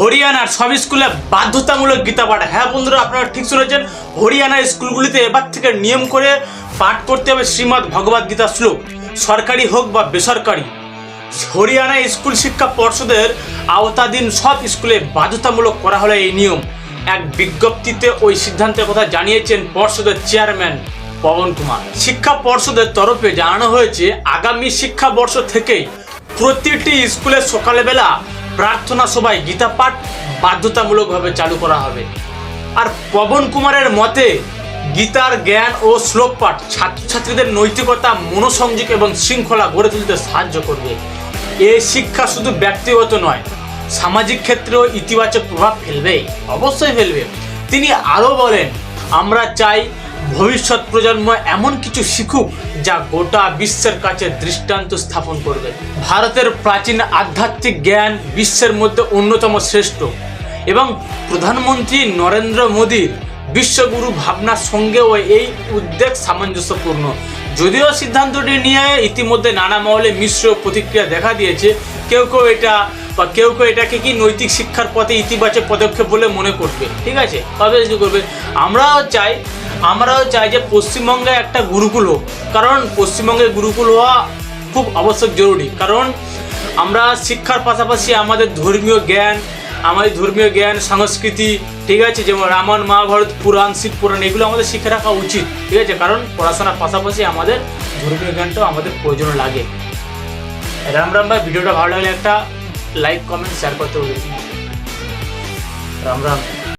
হরিয়ানার সব স্কুলে বাধ্যতামূলক গীতা পাঠ। হ্যাঁ বন্ধুরা, আপনারা ঠিক শুনেছেন হরিয়ানার স্কুলগুলিতে এবার থেকে নিয়ম করে পাঠ করতে হবে শ্রীমদ্ ভগবদ গীতা শ্লোক, সরকারি হোক বা বেসরকারি। হরিয়ানা স্কুল শিক্ষা পর্ষদের আওতাধীন সব স্কুলে বাধ্যতামূলক করা হলো এই নিয়ম। এক বিজ্ঞপ্তিতে ওই সিদ্ধান্তের কথা জানিয়েছেন পর্ষদের চেয়ারম্যান পবন কুমার। শিক্ষা পর্ষদের তরফে জানানো হয়েছে, আগামী শিক্ষাবর্ষ থেকেই প্রতিটি স্কুলে সকালবেলা প্রার্থনা সভায় গীতা পাঠ বাধ্যতামূলকভাবে চালু করা হবে। আর পবন কুমারের মতে, গীতার জ্ঞান ও শ্লোক পাঠ ছাত্রছাত্রীদের নৈতিকতা, মনোসংযোগ এবং শৃঙ্খলা গড়ে তুলতে সাহায্য করবে। এই শিক্ষা শুধু ব্যক্তিগত নয়, সামাজিক ক্ষেত্রেও ইতিবাচক প্রভাব ফেলবে। অবশ্যই ফেলবে। তিনি আরও বলেন, আমরা চাই ভবিষ্যৎ প্রজন্ম এমন কিছু শিখুক যা গোটা বিশ্বের কাছে দৃষ্টান্ত স্থাপন করবে। ভারতের প্রাচীন আধ্যাত্মিক জ্ঞান বিশ্বের মধ্যে অন্যতম শ্রেষ্ঠ এবং প্রধানমন্ত্রী নরেন্দ্র মোদীর বিশ্বগুরু ভাবনার সঙ্গেও এই উদ্বেগ সামঞ্জস্যপূর্ণ। যদিও সিদ্ধান্তটি নিয়ে ইতিমধ্যে নানা মহলে মিশ্র প্রতিক্রিয়া দেখা দিয়েছে, কেউ কেউ এটা বা কেউ কেউ এটাকে কি নৈতিক শিক্ষার পথে ইতিবাচক পদক্ষেপ বলে মনে করবে। ঠিক আছে? তবে করবে আমরাও চাই আমরাও চাই যে পশ্চিমবঙ্গে একটা গুরুকুল হোক। কারণ পশ্চিমবঙ্গে গুরুকুল হওয়া খুব আবশ্যক জরুরি। কারণ আমরা শিক্ষার পাশাপাশি আমাদের ধর্মীয় জ্ঞান, আমাদের ধর্মীয় জ্ঞান, সংস্কৃতি, ঠিক আছে, যেমন রামায়ণ, মহাভারত, পুরাণ, শিব পুরাণ, এগুলো আমাদের শিখে রাখা উচিত, ঠিক আছে? কারণ পড়াশোনার পাশাপাশি আমাদের ধর্মীয় জ্ঞানটাও আমাদের প্রয়োজন লাগে। রাম রাম ভাই, ভিডিওটা ভালো লাগলে একটা লাইক কমেন্ট শেয়ার করতে বলেছি রাম রাম।